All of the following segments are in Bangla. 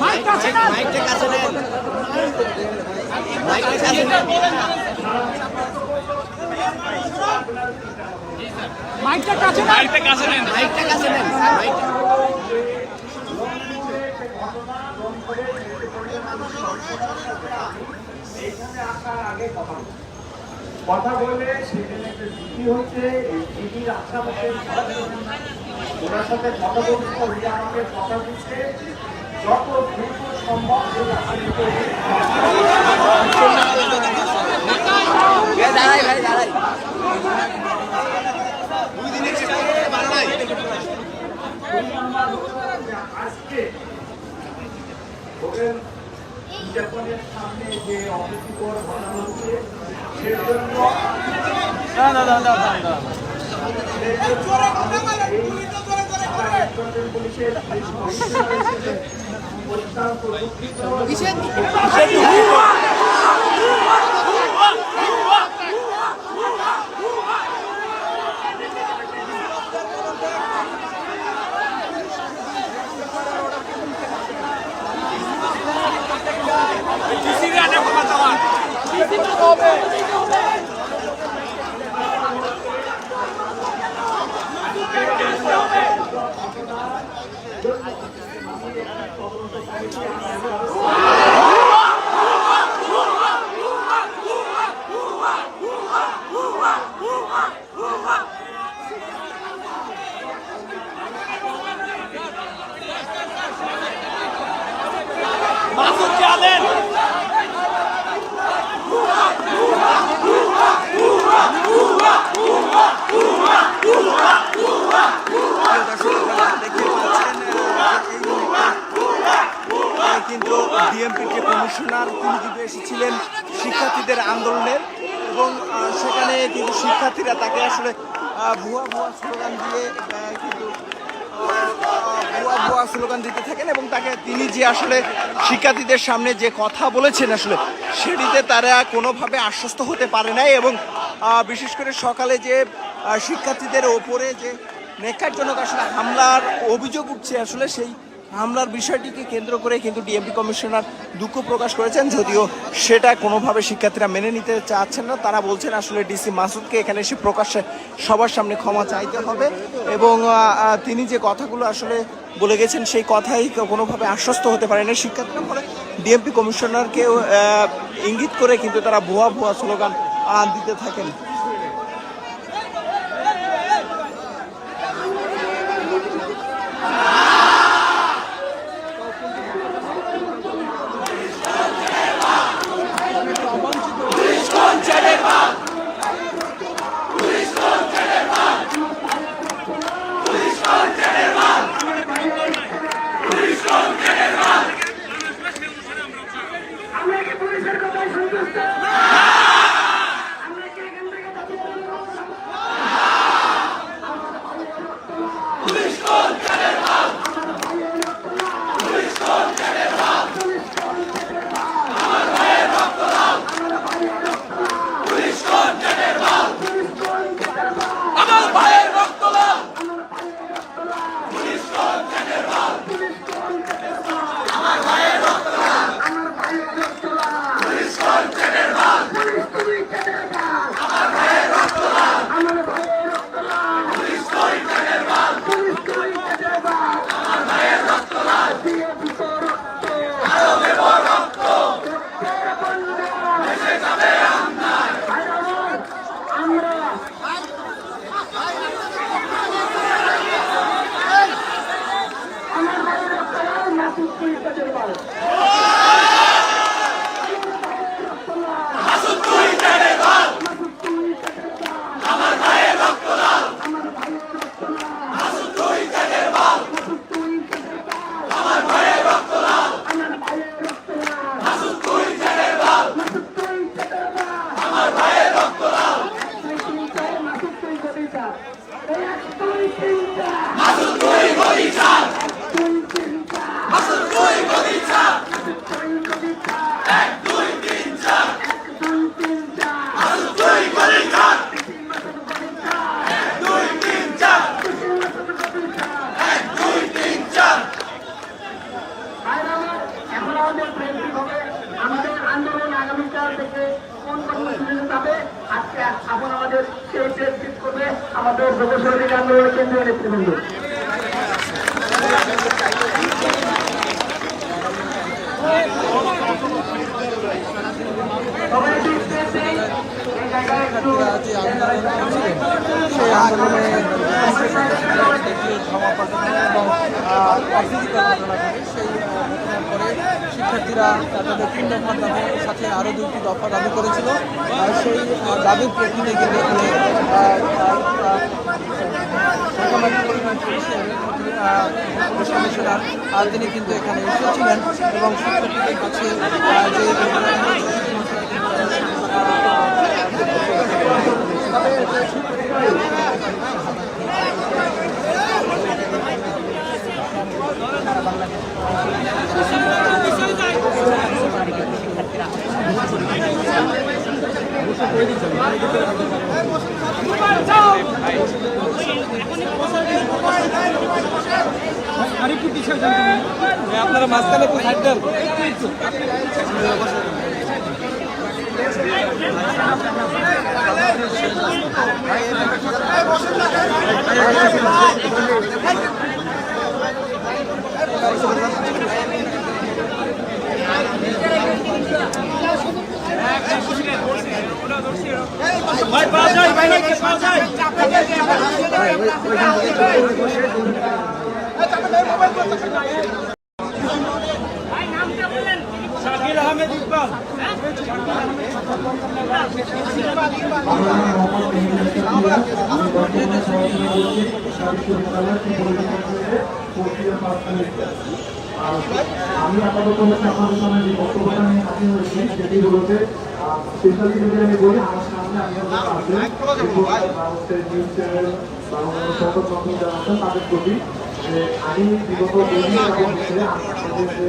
মাইকটা কাছে মাইকটা কাছে নেন। মাইকটা কাছে নেন। মাইকটা কাছে না মাইকটা কাছে নেন। মাইকটা এইখানে আসার আগে কথা। কথা বললে সেখানে একটা জিডি হচ্ছে এই জিডির আশাপাশে ওনার সাথে কথা বলতে উনি আমাকে কথা দিচ্ছে। যত দ্রুত সম্ভব এই দাঁড়াই ভাই দাঁড়াই দুই নাম্বার আজকে বিজ্ঞাপনের সামনে যে অপ্রীতিকর ঘটনা হচ্ছে প্রিয় কিন্তু ডিএমপির যে কমিশনার তিনি কিন্তু এসেছিলেন শিক্ষার্থীদের আন্দোলনের এবং সেখানে কিন্তু শিক্ষার্থীরা তাকে আসলে ভুয়া ভুয়া স্লোগান দিয়ে কিন্তু ভুয়া ভুয়া স্লোগান দিতে থাকেন এবং তাকে তিনি যে আসলে শিক্ষার্থীদের সামনে যে কথা বলেছেন, আসলে সেটিতে তারা কোনোভাবে আশ্বস্ত হতে পারে নাই এবং বিশেষ করে সকালে যে শিক্ষার্থীদের ওপরে যে নেকারজনক আসলে হামলার অভিযোগ উঠছে আসলে সেই হামলার বিষয়টিকে কেন্দ্র করে কিন্তু ডিএমপি কমিশনার দুঃখ প্রকাশ করেছেন, যদিও সেটা কোনোভাবে শিক্ষার্থীরা মেনে নিতে চাচ্ছেন না। তারা বলছেন আসলে ডিসি মাসুদকে এখানে এসে প্রকাশ্যে সবার সামনে ক্ষমা চাইতে হবে এবং তিনি যে কথাগুলো আসলে বলে গেছেন সেই কথাই কোনোভাবে আশ্বস্ত হতে পারে না শিক্ষার্থীরা। ফলে ডিএমপি কমিশনারকেও ইঙ্গিত করে কিন্তু তারা ভুয়া ভুয়া স্লোগান দিতে থাকেন। আমাদের প্রকৌশলী আন্দোলনের কেন্দ্রীয় নেতৃবৃন্দ দিন। এই জায়গায় একটু যে শিক্ষার্থীরা তাদের তিন দফা দাবির সাথে আরও দুটি দফা দাবি করেছিল। আর সেই দাবির প্রেক্ষিতে কিন্তু কমিশনার তিনি কিন্তু এখানে এসেছিলেন এবং শিক্ষার্থীদের কাছে যে ঘটনা ঘটেছে, সেই বিষয়ে কিন্তু আরেকটু পিছিয়ে যান তুমি। আপনারা আমি আপাতত হচ্ছে আপনাদের সামনে যে বক্তব্যটা নিয়ে হাজির হয়েছি সেটি হচ্ছে স্পেশালি যদি আমি বলি আমার সামনে আপনাদের হচ্ছে নিউজ চ্যানেল বা অন্যান্য সংবাদ মাধ্যম যারা আছেন তাদের প্রতি যে আমি বিগত দুই দিন হচ্ছে আমাদের যে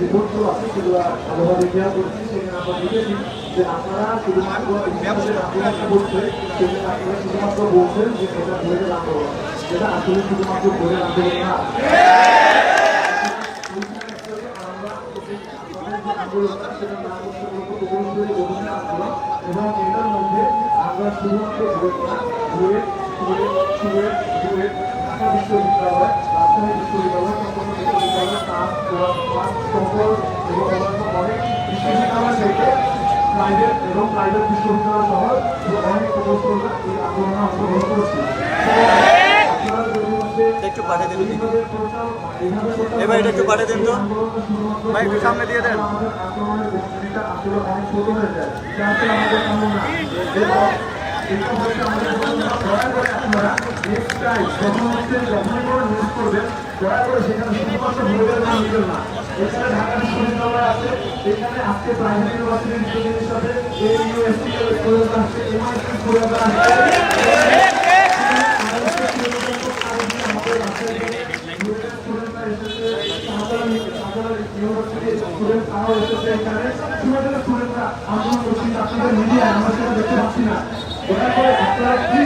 রিপোর্টগুলো আছে সেগুলো ভালোভাবে রিপেয়ার করছি সেখানে আমরা দেখেছি যে আপনারা শুধুমাত্র করছে সেখানে আপনারা শুধুমাত্র বলছেন যে এটা ভোটের আন্দোলন যেটা আসলে শুধুমাত্র ভোটের আন্দোলন না। এবং এটার মধ্যে আমরা শুধুমাত্র ঘটনা ঘুরে ঘুরে ঘুরে ঘুরে ঢাকা বিশ্ববিদ্যালয় রাজশাহী বিশ্ববিদ্যালয় চট্টগ্রাম বিশ্ববিদ্যালয় সকল এবং প্রাইভেট বিশ্ববিদ্যালয় সহ অনেক প্রকৌশলরা এই আন্দোলনে অংশগ্রহণ করছে। আপনারা যদি হচ্ছে একটু পাঠিয়ে টোটাল এবার এটা একটু পাঠিয়ে দেন তো। ভাই, একটু সামনে দিয়ে দেন। আমাদের আক্রমণের গতিটা আসলে অনেক ছোট হয়ে যায় যা আসলে আমাদের কাম্য না এবং এটা হচ্ছে আমাদের জন্য দয়া করে আপনারা next time যখন হচ্ছে যখনই কোনো নিউজ করবেন দয়া করে সেখানে শুধুমাত্র ভোটের নাম দিবেন না এখানে। ঢাকা বিশ্ববিদ্যালয় আছে এখানে আজকে প্রাইভেট ইউনিভার্সিটির স্টুডেন্টের সাথে এই ইউএসসি স্টুডেন্ট আসছে এমআইটি স্টুডেন্ট আসছে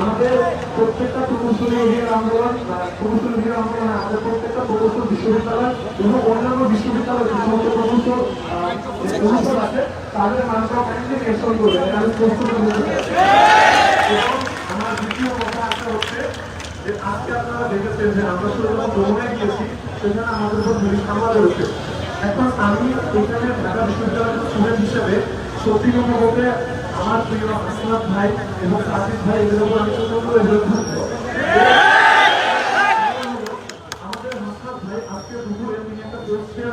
আমাদের প্রত্যেকটা প্রকৌশলী অভিযান আন্দোলন প্রকৌশল অভিযান আন্দোলন আমাদের প্রত্যেকটা প্রকৌশল বিশ্ববিদ্যালয় এবং অন্যান্য বিশ্ববিদ্যালয়, যে সমস্ত আমার আপনারা আমরা শুধু গিয়েছি সেখানে আমাদের উপর করেছে। এখন আমি এখানে ঢাকা বিশ্ববিদ্যালয়ের স্টুডেন্ট হিসেবে সত্যি কথা আমার প্রিয় আসনাথ ভাই এবং সাজিদ ভাই এদের উপর আমি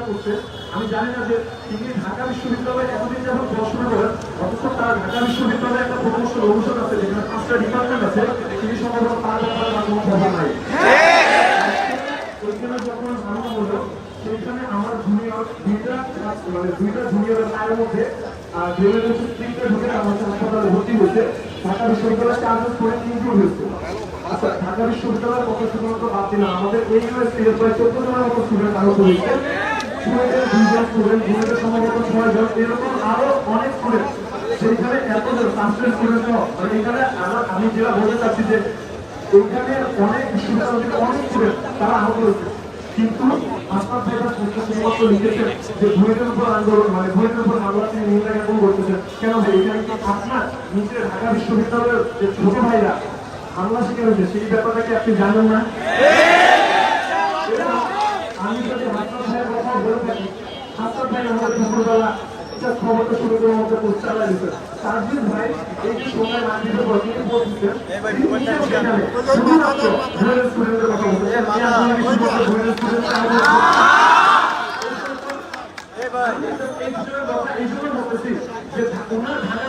করছে। আমি জানি না যে তিনি ঢাকা বিশ্ববিদ্যালয়ে এতদিন যখন পড়াশোনা করেন, অথচ তার ঢাকা বিশ্ববিদ্যালয়ে একটা প্রকৌশল অনুষদ আছে, যেখানে পাঁচটা ডিপার্টমেন্ট আছে, তিনি সম্ভবত তার ব্যাপারে তার কোনো খবর নাই ওইখানে যখন হামলা হলো সেখানে আমার জুনিয়র দুইটা মানে দুইটা জুনিয়রের পায়ের মধ্যে হচ্ছে তিনটে ঢুকে আমার হাসপাতালে ভর্তি হয়েছে। ঢাকা বিশ্ববিদ্যালয়ে চারজন করে ইনক্লুড হয়েছে। আচ্ছা ঢাকা বিশ্ববিদ্যালয়ের কথা শুধুমাত্র বাদ দিলাম। আমাদের এই ইউনিভার্সিটি প্রায় চোদ্দ জনের মতো স্টুডেন্ট আহত হয়েছে। স্টুডেন্টের দুইজন স্টুডেন্ট জুনিয়রের সম্ভবত ছয় জন এরকম আরও অনেক স্টুডেন্ট সেইখানে এতজন সাবস্টেন্স স্টুডেন্ট মানে এখানে আমি যেটা বলতে চাচ্ছি যে এইখানে অনেক বিশ্ববিদ্যালয় থেকে অনেক স্টুডেন্ট তারা আহত হয়েছে। কিন্তু আপনার ভাইরা শুধুমাত্র লিখেছেন যে ভুয়েটের উপর আন্দোলন মানে ভুয়েটের উপর মামলা তিনি নিন্দা এখন করতেছেন কেন ভাই এখানে কি আপনার নিজের ঢাকা বিশ্ববিদ্যালয়ের যে ছোট ভাইরা হামলা শিখে হয়েছে সেই ব্যাপারটা কি আপনি জানেন না? আমি যদি হাসপাত কথা বলে থাকি হাসপাত আমাদের দুপুরবেলা এটা খবরটা শুরু করে আমাদের পোস্ট দিতে তাজদিন ভাই এই যে সময় রাজনীতির পর তিনি তিনি শুধুমাত্র ভুয়ের স্টুডেন্টের কথা বলতেছেন আমি আপনাকে শুধুমাত্র ভুয়ের স্টুডেন্ট এই জন্য বলতেছি যে ওনার ঢাকা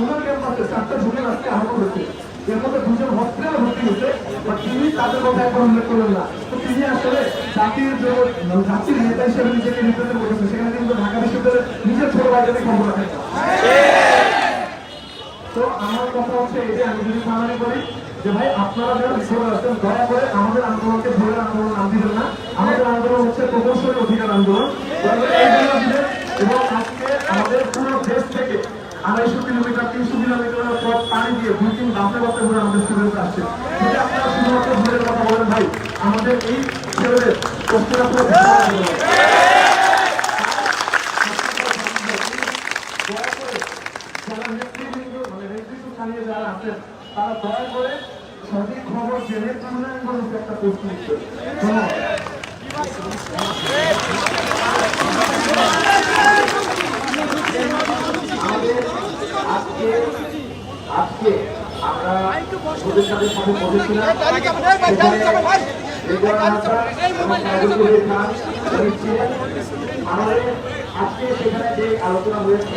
ওনার ক্যাম্পাসে চারটা ঢুকে আজকে আহত হয়েছে। এর মধ্যে দুজন হসপিটালে ভর্তি হয়েছে বাট তিনি তাদের কথা এখন উল্লেখ করলেন না। তো তিনি আসলে জাতির জাতির নেতা হিসেবে নিজেকে রিপ্রেজেন্ট করেছেন। সেখানে কিন্তু ঢাকা তো আমার কথা আন্দোলন নাম আন্দোলন হচ্ছে আমাদের পুরো দেশ তিন বাসে বাসে করে আমাদের স্টুডেন্ট আসছে। ভাই, আমাদের এই ছেলেদের প্রশ্নের আপনারা দয়া করে যারা নেতৃবৃন্দ মানে নেতৃত্ব স্থানীয় যারা আছেন তারা দয়া করে সঠিক খবর জেনে পূর্ণাঙ্গ একটা প্রস্তুত আমাদের আজকে সেখানে যে আলোচনা হয়েছে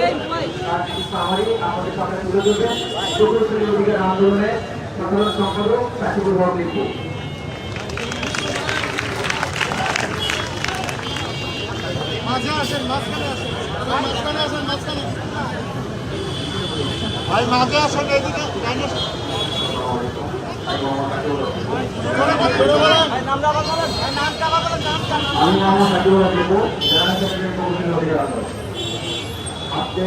তার সামারি আমাদের সামনে তুলে ধরবেন প্রকৌশলী অধিকার আন্দোলনে সাধারণ সম্পাদক সাকিবুল হক লিখু। মাঝে আসেন মাঝখানে আসেন। মাঝখানে আসেন মাঝখানে। ভাই মাঝে আসেন এইদিকে ডাইনে আসেন। জোরে বলেন, জোরে বলেন। আমি মোহাম্মদ সাকিবুল লিখু জেলা সেক্রেটারি প্রকৌশলী অধিকার আন্দোলন আজকে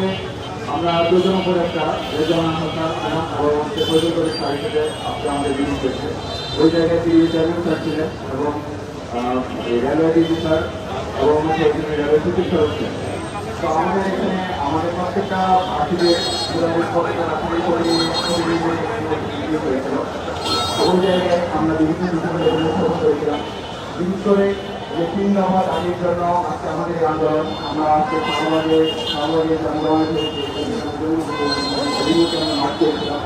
আমরা দুজন উপরে একটা রেজামান সরকার এবং পরবর্তী প্রযোজক সাহিত্যে আজকে আমাদের বিরোধ করছে ওই জায়গায় তিনি চেয়ারম্যান স্যার ছিলেন এবং রেলওয়ে ডিজি স্যার এবং রেলওয়ে সচিব স্যার ছিলেন। তো আমাদের এখানে আমাদের প্রত্যেকটা প্রতিনিধি হয়েছিল। ওই জায়গায় আমরা বিভিন্ন বিষয়ে করেছিলাম। বিশেষ করে যে তিন দফা দাবির জন্য আজকে আমাদের আন্দোলন। আমরা আজকে সমাজে সমাজে আন্দোলনের মাঠ করেছিলাম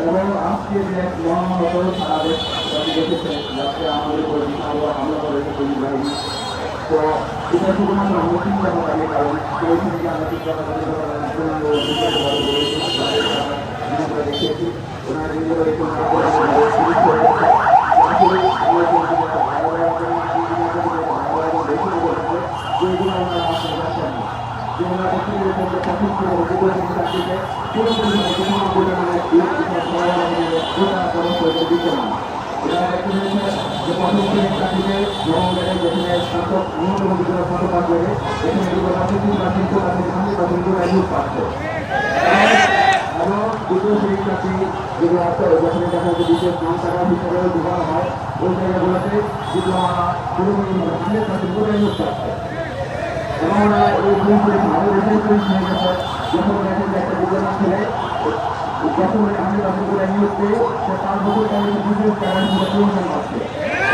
এবং আজকে যে মহামানত সারা দেশ দেখেছে, যাতে আমাদের উপরে বিশাল হামলা করেছে পুলিশ বাহিনী তো এটা শুধুমাত্র আমরা তিন কারণ সেই নিজেরা দেখুন পুলিশ করে আসলে আমরা যে দিকে ভালো ভালো করে দিকে ভালো ভালো দেখে বলেছে যে এগুলো আমরা আসলে যাচ্ছেন না যে ওনারা দেখে বলেছেন যে সঠিক করে উপকূল চাকরিতে পুরোপুরি কোনো পরিমাণে গোটা খরচ করে দিতে না ওনারা দেখে হয়েছে যে প্রথম শ্রেণির চাকরিতে জনগণের যেখানে স্নাতক ন্যূনতম বিদ্যালয় স্নাতক পাস করে এখানে এগুলো রাজনীতি বা শিল্প রাজনীতি হান্ড্রেড পার্সেন্ট করে নিয়োগ পাচ্ছে এবং দ্বিতীয় শ্রেণির চাকরি যেগুলো আছে যেখানে দেখা যাচ্ছে বিশেষ নাম টাকা হিসাবেও দেওয়া হয় ওই জায়গাগুলোতে ডিপ্লোমা পুরোপুরি হান্ড্রেড পার্সেন্ট করে এবং ওরা এই ভুল করেছে আমাদের এটাই করেছে যখন দেখেন যে একটা বিদ্যালয় ছেলে যখন হান্ড্রেড পার্সেন্ট করে নিয়োগ পেয়ে সে পাঁচ বছর পরে বিশেষ কারণ প্রমোশন পাচ্ছে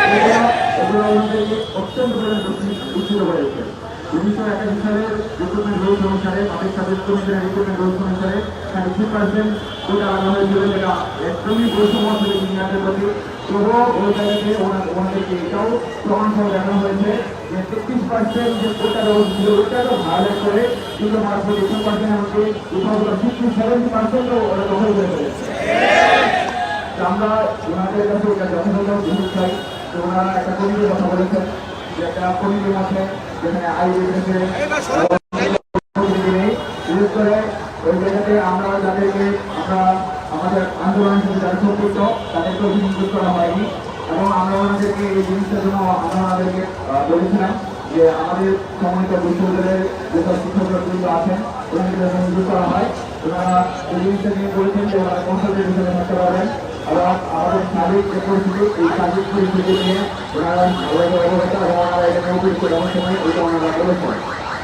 এগুলো এগুলো আমাদের অত্যন্ত হয়ে আনা হয়েছিল যেটা একদমই বৈষম্য ছিল ইঞ্জিনিয়ারদের প্রতি তবুও ওই জায়গাতে ওনাদেরকে এটাও প্রমাণ দেখানো হয়েছে যে তেত্রিশ পার্সেন্ট যে ছিল ভায়োলেট করে কিন্তু মাত্র একশো পার্সেন্ট আমাকে সিক্সটি সেভেন্টি পার্সেন্টও ওরা দখল করে ফেলেছে। আমরা ওনাদের কাছে এটা যথাযথ সুযোগ চাই তো ওনারা একটা কমিটির কথা বলেছেন যে একটা কমিটির মধ্যে যেখানে আই বিশেষে বিশেষ করে ওই জায়গাতে আমরা যাদেরকে আমরা আন্দোলনের সাথে যারা সম্পৃক্ত তাদেরকে অভিযোগ করা হয়নি। এবং আমরা ওনাদেরকে এই জিনিসটার জন্য ওনাদেরকে আহ, বলেছিলাম যে আমাদের সম্মানিত বিশ্ববিদ্যালয়ের যেসব শিক্ষকরা আছেন ওনাদের জন্য করা হয়। ওনারা এই জিনিসটা নিয়ে বলেছেন যে ওনারা হিসেবে থাকতে পারবেন। এবং আমাদের সাবেক যে পরিস্থিতি এই সাবেক পরিস্থিতি নিয়ে ওনারা অবগত এবং ওনারা এটা নিয়ে এমন সময় এটা ওনারা বলেছেন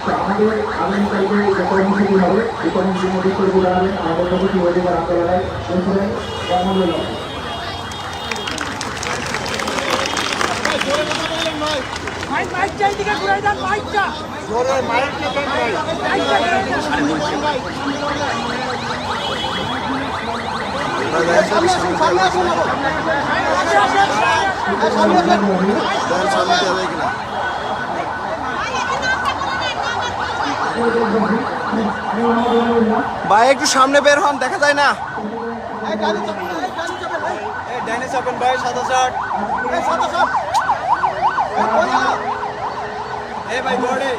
তো আমাদের আগামীকালকে যে কর্মসূচি হবে এই কর্মসূচির মধ্যে করে দাঁড়াবেন আমাদের প্রতি অধিকার আন্দোলনের পেছনে কর্মমূল্য মাইক মাইক চাই দিকে ঘুরে যান মাইকটা ভাই একটু সামনে বের হন দেখা যায় না। ডাইনে চাপেন ভাই সাদা শার্ট এ ভাই বোর্ডে